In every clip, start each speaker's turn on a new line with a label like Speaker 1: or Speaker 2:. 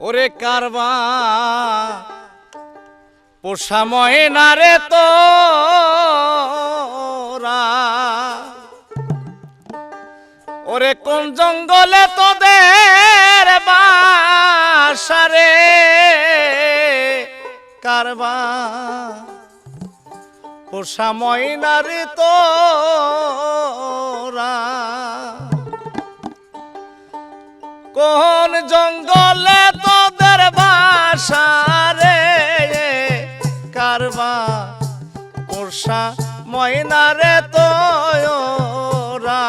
Speaker 1: ওরে কারবা, পোষা ময়না রে তো ওরে কোন জঙ্গলে তোদের বাসারে কারবা, পোষা ময়না রে তোরা। কোন জঙ্গলে তোদের বাসা রে? কারবা পোষা ময়না রে তোরা।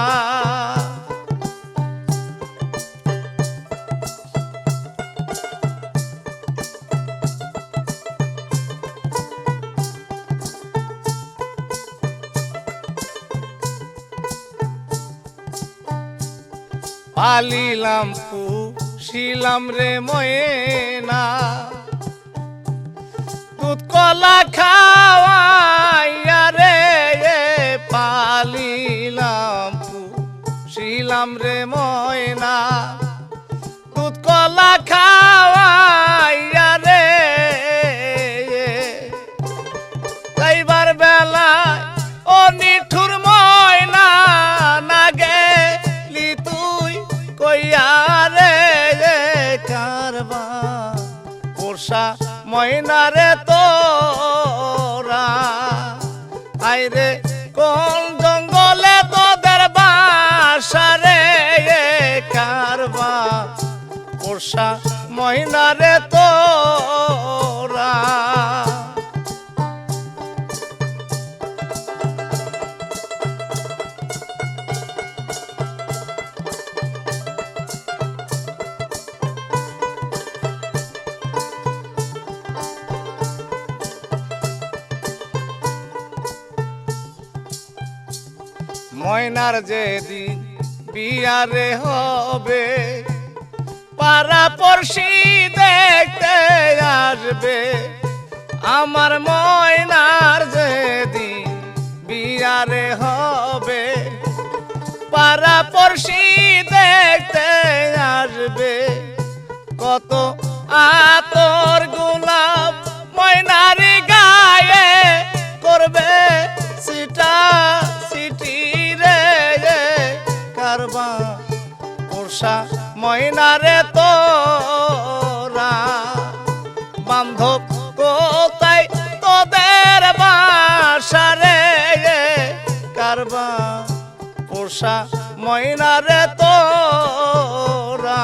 Speaker 1: পালিলাম শিলাম রে ময়না। দুধ কলা খাওয়াইয়া ময়না রে তোরা। আইরে কোন জঙ্গলে তোদের বাসা রে কারবা? পোষা ময়না রে তোরা। ময়নার যেদিন বিয়ারে হবে পারা পড়শি দেখতে আসবে। আমার ময়নার যেদিন বিয়ারে হবে পারা পড়শি ময়নারে তোরা। বান্ধব কোথায়? তোদের বাসারে কারবা পোষা ময়নারে তোরা।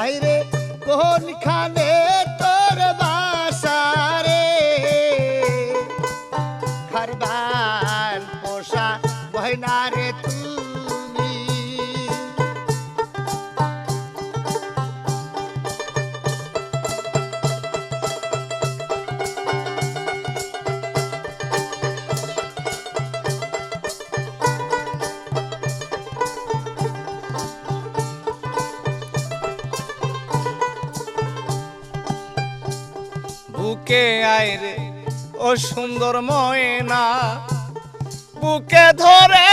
Speaker 2: আইরে কোনখানে তোর
Speaker 1: বুকে আইরে ও সুন্দর ময়না। বুকে ধরে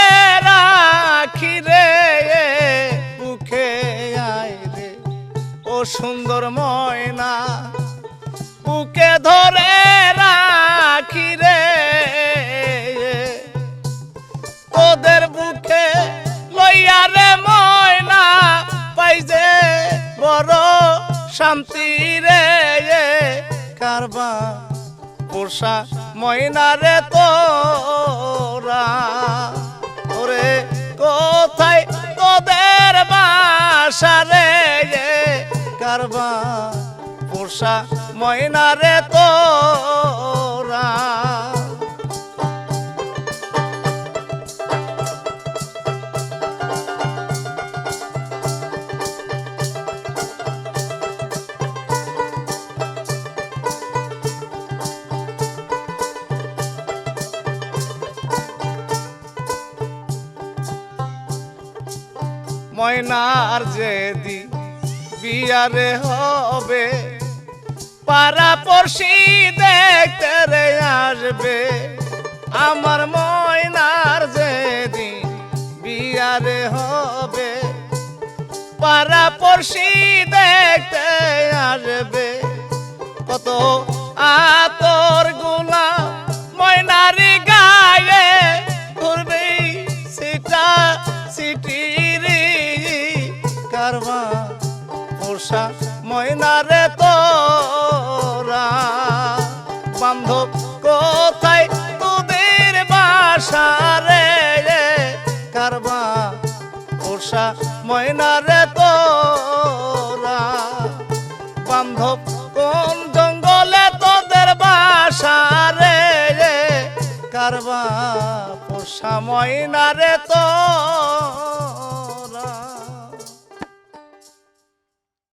Speaker 1: রাখি রে বুকে আইরে ও সুন্দর ময়না। বুকে ধরে রাখি রে তোদের বুকে লইয়া রে ময়না। পাইজে বড় শান্তি রে। কারবা পোষা ময়না রে তোরা। ওরে, কোথায় তোদের বাসা রে কারবা পোষা ময়না রে তোরা? ময়নার যেদি বিয়ারে হবে। পাড়া পড়শি দেখতে রে আসবে আমার ময়নার যেদিন বিয়ারে হবে। পাড়া পড়শি দেখতে আসবে। কত কারবা পোষা ময়নারে তোরা। বান্ধব, কোথায় তোদের বাসা রে কারবা পোষা ময়নারে তোরা। বান্ধব, কোন জঙ্গলে তোদের বাসা রে কারবা পোষা ময়নারে তো